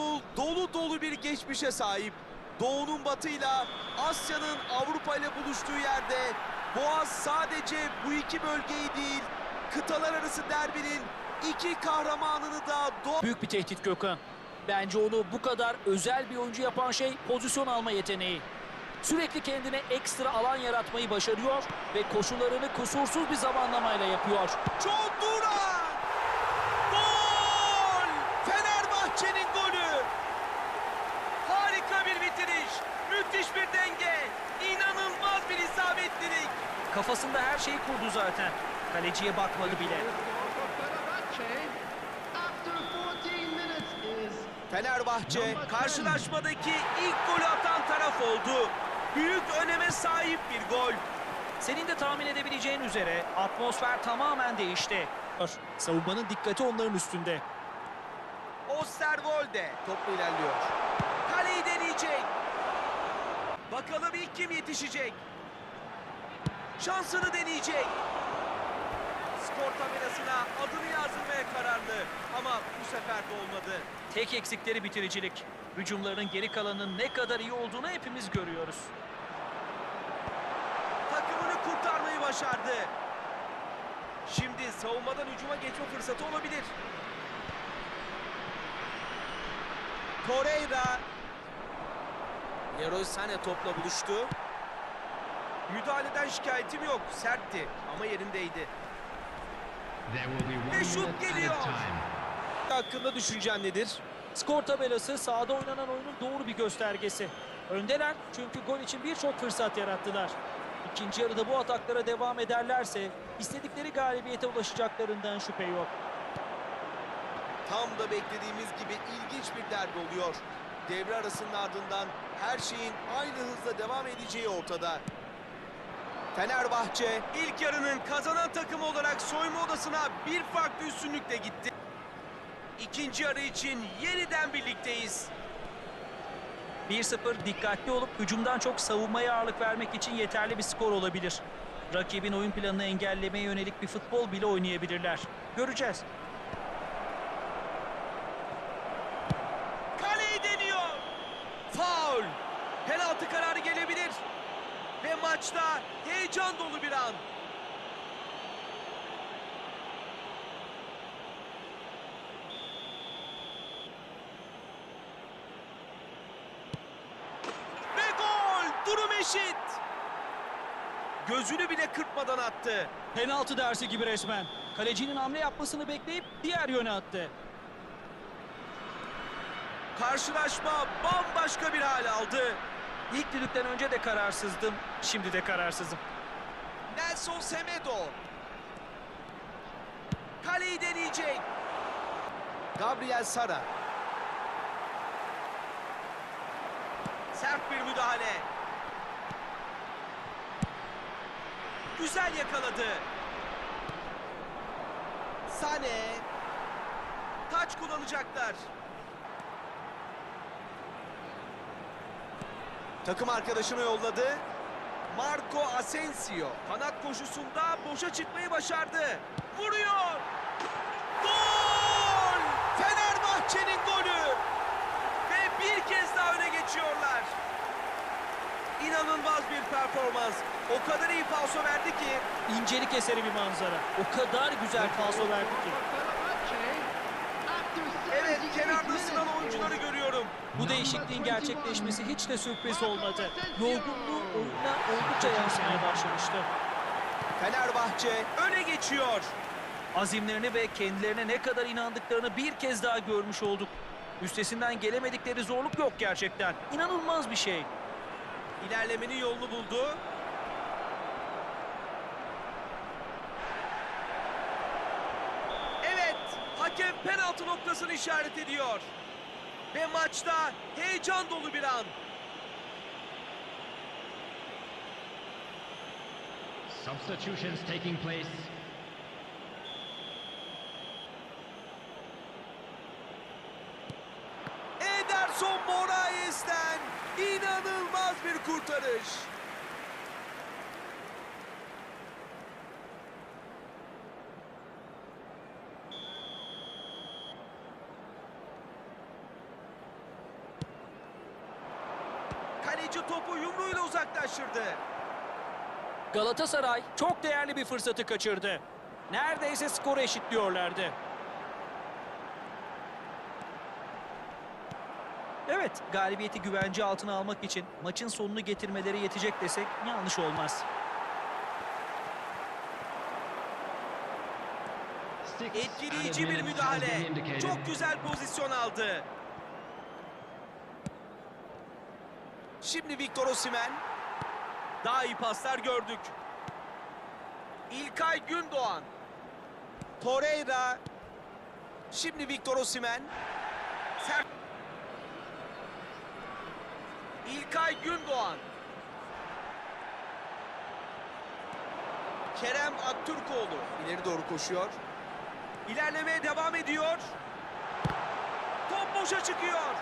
İstanbul dolu dolu bir geçmişe sahip. Doğu'nun batıyla Asya'nın Avrupa ile buluştuğu yerde Boğaz sadece bu iki bölgeyi değil, kıtalar arası derbinin iki kahramanını da doğa... Büyük bir tehdit Gökhan. Bence onu bu kadar özel bir oyuncu yapan şey pozisyon alma yeteneği. Sürekli kendine ekstra alan yaratmayı başarıyor ve koşularını kusursuz bir zamanlamayla yapıyor. John Duran! Gol! Fenerbahçe'nin golü! Harika bir bitiriş, müthiş bir denge, inanılmaz bir isabetlilik. Kafasında her şeyi kurdu zaten. Kaleciye bakmadı bile. Fenerbahçe karşılaşmadaki ilk golü atan taraf oldu. Büyük öneme sahip bir gol. Senin de tahmin edebileceğin üzere atmosfer tamamen değişti. Savunmanın dikkati onların üstünde. Osterwolde topla ilerliyor. Kaleyi deneyecek. Bakalım ilk kim yetişecek? Şansını deneyecek. Skor tabelasına adını yazdırmaya kararlı. Ama bu sefer de olmadı. Tek eksikleri bitiricilik. Hücumlarının geri kalanının ne kadar iyi olduğunu hepimiz görüyoruz. Takımını kurtarmayı başardı. Şimdi savunmadan hücuma geçme fırsatı olabilir. Torreira. Leroy Sané topla buluştu. Müdahaleden şikayetim yok. Sertti ama yerindeydi. Ve şut geliyor. Hakkında düşüncen nedir? Skor tabelası sahada oynanan oyunun doğru bir göstergesi. Öndeler çünkü gol için birçok fırsat yarattılar. İkinci yarıda bu ataklara devam ederlerse istedikleri galibiyete ulaşacaklarından şüphe yok. Tam da beklediğimiz gibi ilginç bir derbi oluyor. Devre arasının ardından her şeyin aynı hızla devam edeceği ortada. Fenerbahçe ilk yarının kazanan takımı olarak soyunma odasına bir farklı üstünlükle gitti. İkinci yarı için yeniden birlikteyiz. 1-0 dikkatli olup hücumdan çok savunmaya ağırlık vermek için yeterli bir skor olabilir. Rakibin oyun planını engellemeye yönelik bir futbol bile oynayabilirler. Göreceğiz. Kaleyi deniyor. Faul. Penaltı kararı gelebilir. Ve maçta heyecan dolu bir an. Ve gol! Durum eşit. Gözünü bile kırpmadan attı. Penaltı dersi gibi resmen. Kalecinin hamle yapmasını bekleyip diğer yöne attı. Karşılaşma bambaşka bir hal aldı. İlk düdükten önce de kararsızdım, şimdi de kararsızım. Nelson Semedo. Kaleyi deneyecek. Gabriel Sara. Sert bir müdahale. Güzel yakaladı. Sane. Taç kullanacaklar. Takım arkadaşını yolladı. Marco Asensio kanat koşusunda boşa çıkmayı başardı. Vuruyor. Gol! Fenerbahçe'nin golü. Ve bir kez daha öne geçiyorlar. İnanılmaz bir performans. O kadar iyi falso verdi ki İncelik eseri bir manzara. O kadar güzel falso verdi ki. evet kenarda ısınan oyuncuları görüyorum. Bu değişikliğin gerçekleşmesi hiç de sürpriz olmadı. Yorgunluğu oyuna oldukça yansımaya başlamıştı. Fenerbahçe öne geçiyor. Azimlerini ve kendilerine ne kadar inandıklarını bir kez daha görmüş olduk. Üstesinden gelemedikleri zorluk yok gerçekten. İnanılmaz bir şey. İlerlemenin yolunu buldu. Evet, hakem penaltı noktasını işaret ediyor. Ve maçta heyecan dolu bir an. Substitutions taking place. Ederson Moraes'ten inanılmaz bir kurtarış. Kaleci topu yumruğuyla uzaklaştırdı. Galatasaray çok değerli bir fırsatı kaçırdı. Neredeyse skoru eşitliyorlardı. Evet, galibiyeti güvence altına almak için maçın sonunu getirmeleri yetecek desek yanlış olmaz. Etkileyici bir müdahale. Çok güzel pozisyon aldı. Şimdi Victor Osimhen. Daha iyi paslar gördük. İlkay Gündoğan. Torreira. Şimdi Victor Osimhen. Ser İlkay Gündoğan. Kerem Aktürkoğlu ileri doğru koşuyor. İlerlemeye devam ediyor. Top boşa çıkıyor.